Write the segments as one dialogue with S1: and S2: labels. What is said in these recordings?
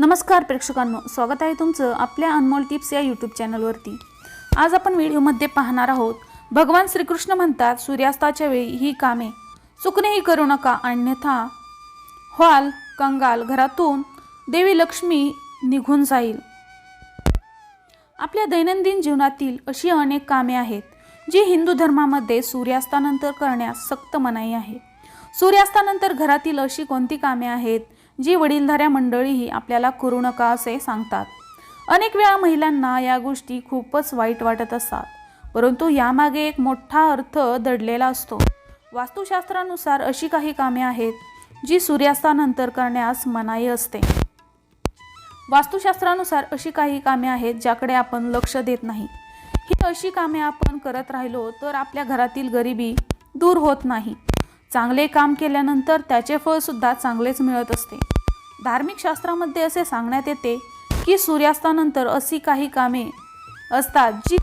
S1: नमस्कार प्रेक्षकांनो स्वागत आहे तुमचं आपल्या अनमोल टिप्स या यूट्यूब चॅनलवरती. आज आपण व्हिडिओमध्ये पाहणार आहोत भगवान श्रीकृष्ण म्हणतात सूर्यास्ताच्या वेळी ही कामे. चुकणेही करू नका अन्यथा व्हाल कंगाल घरातून देवी लक्ष्मी निघून जाईल. आपल्या दैनंदिन जीवनातील अशी अनेक कामे आहेत जी हिंदू धर्मामध्ये सूर्यास्तानंतर करण्यास सक्त मनाई आहे. सूर्यास्तानंतर घरातील अशी कोणती कामे आहेत जी वडीलधाऱ्या मंडळीही आपल्याला करू नका असे सांगतात. अनेक वेळा महिलांना या गोष्टी खूपच वाईट वाटत असतात. परंतु यामागे एक मोठा अर्थ दडलेला असतो. वास्तुशास्त्रानुसार अशी काही कामे आहेत जी सूर्यास्तानंतर करण्यास मनाई असते. वास्तुशास्त्रानुसार अशी काही कामे आहेत ज्याकडे आपण लक्ष देत नाही. ही अशी कामे आपण करत राहिलो तर आपल्या घरातील गरिबी दूर होत नाही. चांगले काम केल्यानंतर त्याचे फळ सुद्धा चांगलेच मिळत असते. धार्मिक शास्त्रामध्ये असे सांगण्यात येते की सूर्यास्तानंतर अशी काही कामे असतात जी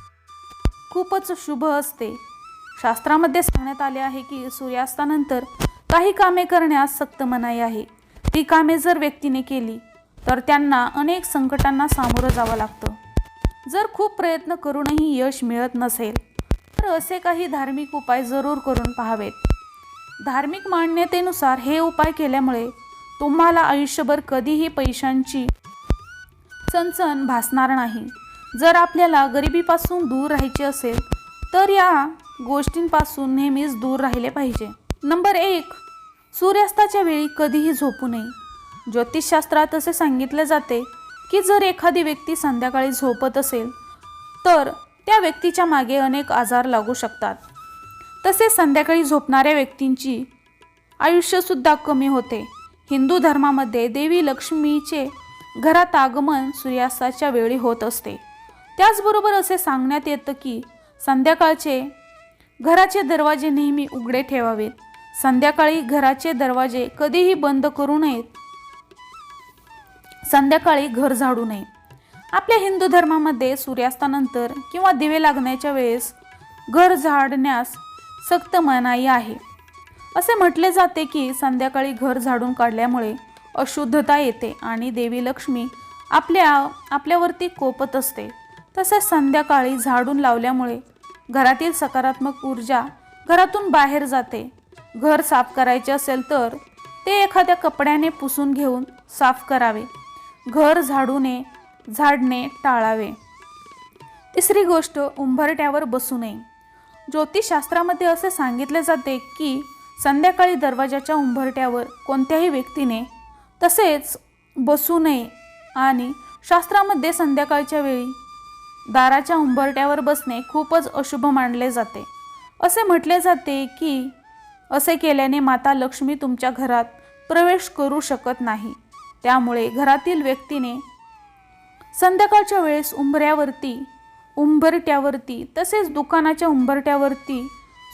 S1: खूपच शुभ असते. शास्त्रामध्ये सांगण्यात आले आहे की सूर्यास्तानंतर काही कामे करण्यास सक्त मनाई आहे. ती कामे जर व्यक्तीने केली तर त्यांना अनेक संकटांना सामोरं जावं लागतं. जर खूप प्रयत्न करूनही यश मिळत नसेल तर असे काही धार्मिक उपाय जरूर करून पाहावेत. धार्मिक मान्यतेनुसार हे उपाय केल्यामुळे तुम्हाला आयुष्यभर कधीही पैशांची चणचण भासणार नाही. जर आपल्याला गरिबीपासून दूर राहायचे असेल तर या गोष्टींपासून नेहमीच दूर राहिले पाहिजे. नंबर एक सूर्यास्ताच्या वेळी कधीही झोपू नये. ज्योतिषशास्त्रात असे सांगितले जाते की जर एखादी व्यक्ती संध्याकाळी झोपत असेल तर त्या व्यक्तीच्या मागे अनेक आजार लागू शकतात. तसेच संध्याकाळी झोपणाऱ्या व्यक्तींची आयुष्यसुद्धा कमी होते. हिंदू धर्मामध्ये देवी लक्ष्मीचे घरात आगमन सूर्यास्ताच्या वेळी होत असते. त्याचबरोबर असे सांगण्यात येतं की संध्याकाळचे घराचे दरवाजे नेहमी उघडे ठेवावेत. संध्याकाळी घराचे दरवाजे कधीही बंद करू नयेत. संध्याकाळी घर झाडू नये. आपल्या हिंदू धर्मामध्ये सूर्यास्तानंतर किंवा दिवे लागण्याच्या वेळेस घर झाडण्यास सक्त मनाई आहे. असे म्हटले जाते की संध्याकाळी घर झाडून काढल्यामुळे अशुद्धता येते आणि देवी लक्ष्मी आपल्या आपल्यावरती कोपत असते. तसेच संध्याकाळी झाडून लावल्यामुळे घरातील सकारात्मक ऊर्जा घरातून बाहेर जाते. घर साफ करायचे असेल तर ते एखाद्या कपड्याने पुसून घेऊन साफ करावे. घर झाडूने झाडणे टाळावे. तिसरी गोष्ट उंबरट्यावर बसू नये. ज्योतिषशास्त्रामध्ये असे सांगितले जाते की संध्याकाळी दरवाजाच्या उंबरट्यावर कोणत्याही व्यक्तीने तसेच बसू नये आणि शास्त्रामध्ये संध्याकाळच्या वेळी दाराच्या उंबरट्यावर बसणे खूपच अशुभ मानले जाते. असे म्हटले जाते की असे केल्याने माता लक्ष्मी तुमच्या घरात प्रवेश करू शकत नाही. त्यामुळे घरातील व्यक्तीने संध्याकाळच्या वेळेस उंबऱ्यावरती उंबरट्यावरती तसेच दुकानाच्या उंबरट्यावरती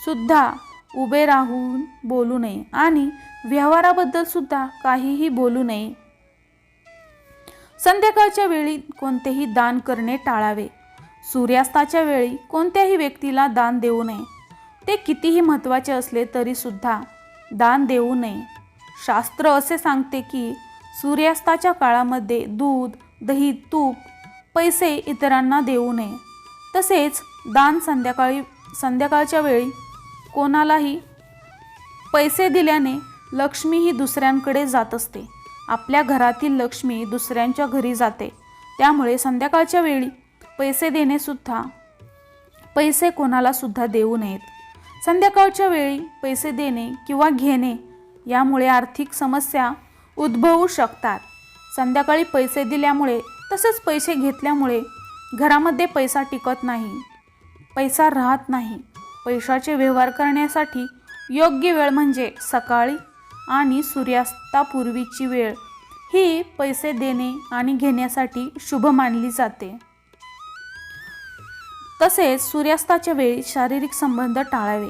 S1: सुद्धा उभे राहून बोलू नये आणि व्यवहाराबद्दल सुद्धा काहीही बोलू नये. संध्याकाळच्या वेळी कोणतेही दान करणे टाळावे. सूर्यास्ताच्या वेळी कोणत्याही व्यक्तीला दान देऊ नये. ते कितीही महत्त्वाचे असले तरी सुद्धा दान देऊ नये. शास्त्र असे सांगते की सूर्यास्ताच्या काळामध्ये दूध दही तूप पैसे इतरांना देऊ नये. तसेच दान संध्याकाळी संध्याकाळच्या वेळी कोणालाही पैसे दिल्याने लक्ष्मी ही दुसऱ्यांकडे जात असते. आपल्या घरातील लक्ष्मी दुसऱ्यांच्या घरी जाते. त्यामुळे संध्याकाळच्या वेळी पैसे देणेसुद्धा पैसे कोणालासुद्धा देऊ नयेत. संध्याकाळच्या वेळी पैसे देणे किंवा घेणे यामुळे आर्थिक समस्या उद्भवू शकतात. संध्याकाळी पैसे दिल्यामुळे तसेच पैसे घेतल्यामुळे घरामध्ये पैसा टिकत नाही पैसा राहत नाही. पैशाचे व्यवहार करण्यासाठी योग्य वेळ म्हणजे सकाळी आणि सूर्यास्तापूर्वीची वेळ. ही पैसे देणे आणि घेण्यासाठी शुभ मानली जाते. तसेच सूर्यास्ताच्या वेळी शारीरिक संबंध टाळावे.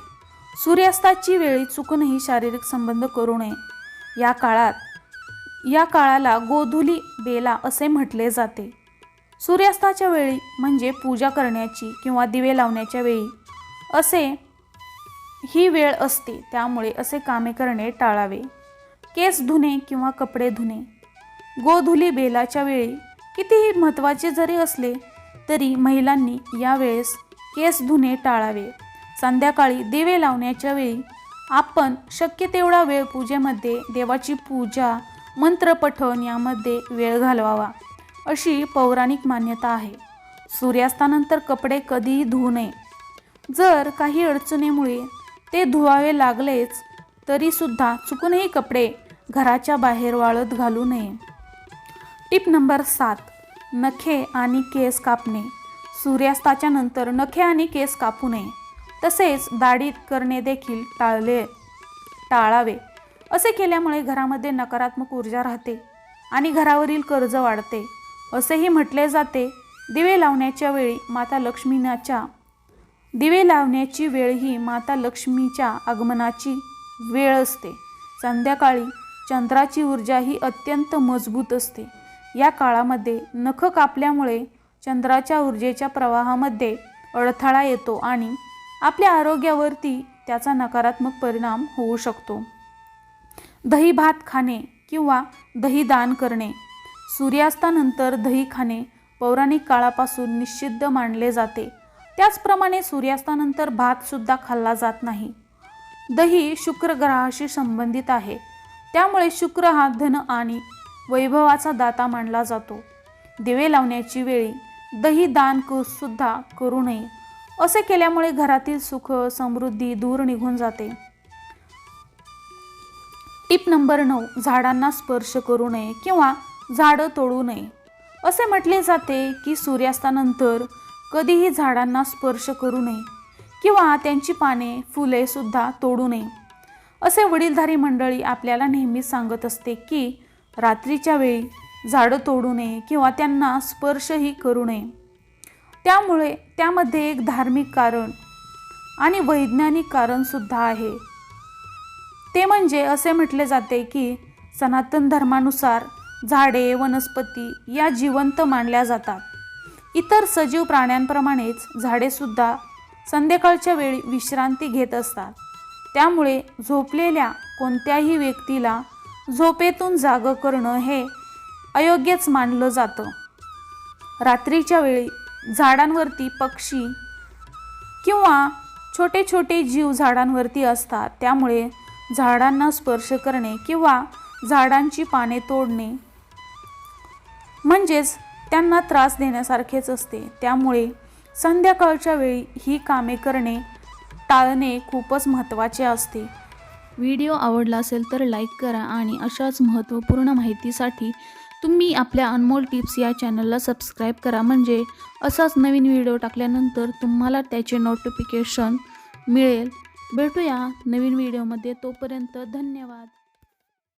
S1: सूर्यास्ताची वेळी चुकूनही शारीरिक संबंध करू नये. या काळात या काळाला गोधुली बेला असे म्हटले जाते. सूर्यास्ताच्या वेळी म्हणजे पूजा करण्याची किंवा दिवे लावण्याच्या वेळी. असे ही वेळ असते त्यामुळे असे कामे करणे टाळावे. केस धुणे किंवा कपडे धुणे. गोधुली बेलाच्या वेळी कितीही महत्त्वाचे जरी असले तरी महिलांनी यावेळेस केस धुणे टाळावे. संध्याकाळी दिवे लावण्याच्या वेळी आपण शक्य तेवढा वेळ पूजेमध्ये देवाची पूजा मंत्रपठण यामध्ये वेळ घालवावा अशी पौराणिक मान्यता आहे. सूर्यास्तानंतर कपडे कधीही धुवू नये. जर काही अडचणीमुळे ते धुवावे लागलेच तरीसुद्धा चुकूनही कपडे घराच्या बाहेर वाळत घालू नये. टिप नंबर सात नखे आणि केस कापणे. सूर्यास्ताच्या नंतर नखे आणि केस कापू नये. तसेच दाढीत करणे देखील टाळले टाळावे. असे केल्यामुळे घरामध्ये नकारात्मक ऊर्जा राहते आणि घरावरील कर्ज वाढते. असेही म्हटले जाते. दिवे लावण्याच्या वेळी माता लक्ष्मीनाच्या दिवे लावण्याची वेळ ही माता लक्ष्मीच्या आगमनाची वेळ असते. संध्याकाळी चंद्राची ऊर्जा ही अत्यंत मजबूत असते. या काळामध्ये नख कापल्यामुळे चंद्राच्या ऊर्जेच्या प्रवाहामध्ये अडथळा येतो आणि आपल्या आरोग्यावरती त्याचा नकारात्मक परिणाम होऊ शकतो. दही भात खाणे किंवा दही दान करणे सूर्यास्तानंतर दही खाणे पौराणिक काळापासून निषिद्ध मानले जाते. त्याचप्रमाणे सूर्यास्तानंतर भातसुद्धा खाल्ला जात नाही. दही शुक्र ग्रहाशी संबंधित आहे. त्यामुळे शुक्र हा धन आणि वैभवाचा दाता मानला जातो. दिवे लावण्याची वेळी दही दान सुद्धा करू नये. असे केल्यामुळे घरातील सुख समृद्धी दूर निघून जाते. टिप नंबर नऊ झाडांना स्पर्श करू नये किंवा झाडं तोडू नये. असे म्हटले जाते की सूर्यास्तानंतर कधीही झाडांना स्पर्श करू नये किंवा त्यांची पाने फुलेसुद्धा तोडू नये. असे वडीलधारी मंडळी आपल्याला नेहमीच सांगत असते की रात्रीच्या वेळी झाडं तोडू नये किंवा त्यांना स्पर्शही करू नये. त्यामुळे त्यामध्ये एक धार्मिक कारण आणि वैज्ञानिक कारणसुद्धा आहे. ते म्हणजे असे म्हटले जाते की सनातन धर्मानुसार झाडे वनस्पती या जिवंत मानल्या जातात. इतर सजीव प्राण्यांप्रमाणेच झाडेसुद्धा संध्याकाळच्या वेळी विश्रांती घेत असतात. त्यामुळे झोपलेल्या कोणत्याही व्यक्तीला झोपेतून जागं करणं हे अयोग्यच मानलं जातं. रात्रीच्या वेळी झाडांवरती पक्षी किंवा छोटे छोटे जीव झाडांवरती असतात. त्यामुळे झाडांना स्पर्श करणे किंवा झाडांची पाने तोडणे म्हणजेच त्यांना त्रास देण्यासारखेच असते. त्यामुळे संध्याकाळच्या वेळी ही कामे करणे टाळणे खूपच महत्त्वाचे असते.
S2: व्हिडिओ आवडला असेल तर लाईक करा आणि अशाच महत्त्वपूर्ण माहितीसाठी तुम्ही आपल्या अनमोल टिप्स या चॅनलला सबस्क्राईब करा. म्हणजे असाच नवीन व्हिडिओ टाकल्यानंतर तुम्हाला त्याचे नोटिफिकेशन मिळेल. भेटूया नवीन व्हिडिओमध्ये. तोपर्यंत धन्यवाद.